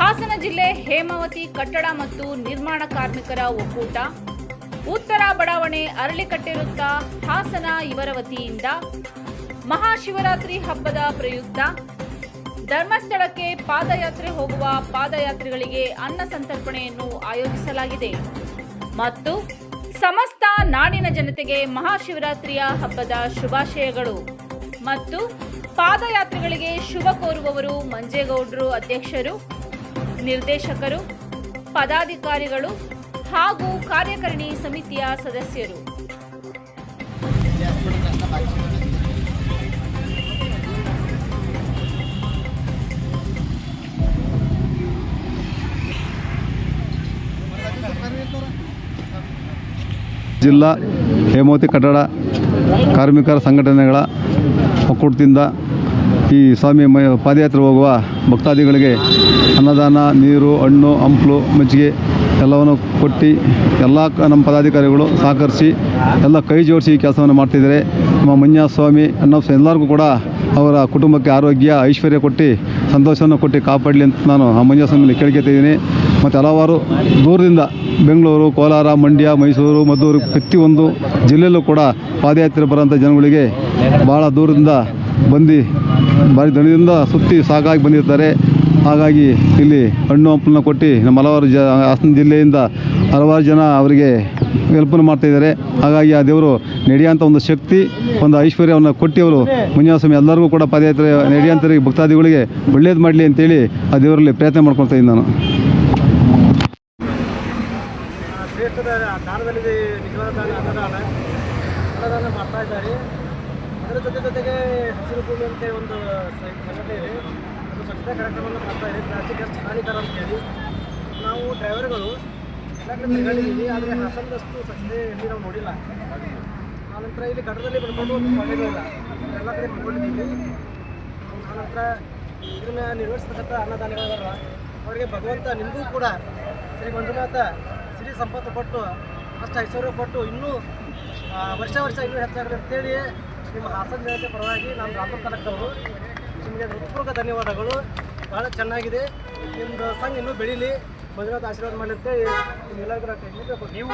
ಹಾಸನ ಜಿಲ್ಲೆ ಹೇಮಾವತಿ ಕಟ್ಟಡ ಮತ್ತು ನಿರ್ಮಾಣ ಕಾರ್ಮಿಕರ ಒಕ್ಕೂಟ. ಉತ್ತರ ಬಡಾವಣೆ ಅರಳಿಕಟ್ಟೆ ವೃತ್ತ ಹಾಸನ ಇವರ ವತಿಯಿಂದ ಮಹಾಶಿವರಾತ್ರಿ ಹಬ್ಬದ ಪ್ರಯುಕ್ತ. ಧರ್ಮಸ್ಥಳಕ್ಕೆ ಪಾದಯಾತ್ರೆ ಹೋಗುವ ಪಾದಯಾತ್ರಿಗಳಿಗೆ ಅನ್ನ ಸಂತರ್ಪಣೆಯನ್ನು ಆಯೋಜಿಸಲಾಗಿದೆ. ಮತ್ತು ಸಮಸ್ತ ನಾಡಿನ ಜನತೆಗೆ ಮಹಾಶಿವರಾತ್ರಿಯ ಹಬ್ಬದ ಶುಭಾಶಯಗಳು. ಮತ್ತು ಪಾದಯಾತ್ರೆಗಳಿಗೆ ಶುಭ ಕೋರುವವರು ಮಂಜೇಗೌಡರು ಅಧ್ಯಕ್ಷರು. ನಿರ್ದೇಶಕರು ಪದಾಧಿಕಾರಿಗಳು ಹಾಗೂ ಕಾರ್ಯಕಾರಿಣಿ ಸಮಿತಿಯ ಸದಸ್ಯರು. ಜಿಲ್ಲಾ ಹೇಮಾವತಿ ಕಟ್ಟಡ ಕಾರ್ಮಿಕರ ಸಂಘಟನೆಗಳ ಒಕ್ಕೂಟದಿಂದ ಈ ಸ್ವಾಮಿ ಮ ಪಾದಯಾತ್ರೆ ಹೋಗುವ ಭಕ್ತಾದಿಗಳಿಗೆ ಅನ್ನದಾನ, ನೀರು, ಹಣ್ಣು, ಹಂಪಲು, ಮಜ್ಜಿಗೆ ಎಲ್ಲವನ್ನು ಕೊಟ್ಟು ಎಲ್ಲ ನಮ್ಮ ಪದಾಧಿಕಾರಿಗಳು ಸಹಕರಿಸಿ ಎಲ್ಲ ಕೈ ಜೋಡಿಸಿ ಈ ಕೆಲಸವನ್ನು ಮಾಡ್ತಿದ್ದಾರೆ. ನಮ್ಮ ಮಂಜ ಸ್ವಾಮಿ ಅನ್ನೋ ಎಲ್ಲರಿಗೂ ಕೂಡ ಅವರ ಕುಟುಂಬಕ್ಕೆ ಆರೋಗ್ಯ, ಐಶ್ವರ್ಯ ಕೊಟ್ಟು ಸಂತೋಷವನ್ನು ಕೊಟ್ಟು ಕಾಪಾಡಲಿ ಅಂತ ನಾನು ಆ ಮಂಜಾ ಸ್ವಾಮಿಯಲ್ಲಿ ಕೇಳ್ಕೊತಿದ್ದೀನಿ ಮತ್ತು ಹಲವಾರು ದೂರದಿಂದ ಬೆಂಗಳೂರು, ಕೋಲಾರ, ಮಂಡ್ಯ, ಮೈಸೂರು, ಮದ್ದೂರು ಪ್ರತಿಯೊಂದು ಜಿಲ್ಲೆಯಲ್ಲೂ ಕೂಡ ಪಾದಯಾತ್ರೆ ಬರೋಂಥ ಜನಗಳಿಗೆ ಭಾಳ ದೂರದಿಂದ ಬಂದು ಭಾರಿ ದಣದಿಂದ ಸುತ್ತಿ ಸಾಕಾಗಿ ಬಂದಿರ್ತಾರೆ. ಹಾಗಾಗಿ ಇಲ್ಲಿ ಹಣ್ಣು ಹಂಪಲನ್ನ ಕೊಟ್ಟು ನಮ್ಮ ಹಲವಾರು ಜ, ಹಾಸನ ಜಿಲ್ಲೆಯಿಂದ ಹಲವಾರು ಜನ ಅವರಿಗೆ ಹೆಲ್ಪನ್ನು ಮಾಡ್ತಾಯಿದ್ದಾರೆ ಹಾಗಾಗಿ ಆ ದೇವರು ನಡೆಯುವಂಥ ಒಂದು ಶಕ್ತಿ, ಒಂದು ಐಶ್ವರ್ಯವನ್ನು ಕೊಟ್ಟು ಅವರು ಮುಂಜಾಸ್ವಾಮಿ ಎಲ್ಲರಿಗೂ ಕೂಡ ಪಾದಯಾತ್ರೆ ನಡೆಯೋಂಥವ್ರಿಗೆ ಭಕ್ತಾದಿಗಳಿಗೆ ಒಳ್ಳೇದು ಮಾಡಲಿ ಅಂತೇಳಿ ಆ ದೇವರಲ್ಲಿ ಪ್ರಯತ್ನ ಮಾಡ್ಕೊಳ್ತಾ ಇದ್ದೀನಿ ನಾನು. ಅದರ ಜೊತೆ ಜೊತೆಗೆ ಹಸಿರು ಭೂಮಿ ಅಂತ ಒಂದು ಸಂಘಟನೆ ಇದೆ. ಅದು ಸ್ವಚ್ಛತಾ ಕಾರ್ಯಕ್ರಮವನ್ನು ಮಾಡ್ತಾ ಇದೆ. ಪ್ಲಾಸ್ಟಿಕ್ ಎಷ್ಟು ಹಾನಿಕರ ಅಂತ ಹೇಳಿ. ನಾವು ಡ್ರೈವರ್ಗಳು ಎಲ್ಲ ಕಡೆ ತಿರುಗಾಡಿದ್ದೀವಿ, ಆದರೆ ಹಾಸನದಷ್ಟು ಸ್ವಚ್ಛತೆ ಎಲ್ಲಿ ನಾವು ನೋಡಿಲ್ಲ. ಆನಂತರ ಇಲ್ಲಿ ಕಟ್ಟಡದಲ್ಲಿ ಬಿಡ್ಕೊಂಡು ಒಂದು ಇಲ್ಲ ಎಲ್ಲ ಕಡೆ ಬಿಡ್ಕೊಂಡಿದ್ದೀವಿ. ಆನಂತರ ಇದನ್ನ ನಿರ್ವಹಿಸ್ತಕ್ಕಂಥ ಅನ್ನದಾನಿಗಳಾರಲ್ಲ ಅವರಿಗೆ ಭಗವಂತ ನಿಮಗೂ ಕೂಡ ಶ್ರೀ ಮಂಜುನಾಥ ಸಿರಿ ಸಂಪತ್ತು ಕೊಟ್ಟು, ಅಷ್ಟು ಐಶ್ವರ್ಯ ಕೊಟ್ಟು ಇನ್ನೂ ವರ್ಷ ವರ್ಷ ಇನ್ನೂ ಹೆಚ್ಚಾಗಲಿ ಅಂತೇಳಿ ನಿಮ್ಮ ಹಾಸನ ಜನತೆ ಪರವಾಗಿ ನಾನು ರಾಮನ್ ಕಲೆಕ್ಟರ್ ನಿಮಗೆ ಹೃತ್ಪೂರ್ವಕ ಧನ್ಯವಾದಗಳು. ಭಾಳ ಚೆನ್ನಾಗಿದೆ. ನಿಮ್ಮದು ಸಂಘ ಇನ್ನೂ ಬೆಳೀಲಿ. ಮಂಜುನಾಥ ಆಶೀರ್ವಾದ ಮಾಡುತ್ತೆ. ಎಲ್ಲರಿಗೂ ನೀವು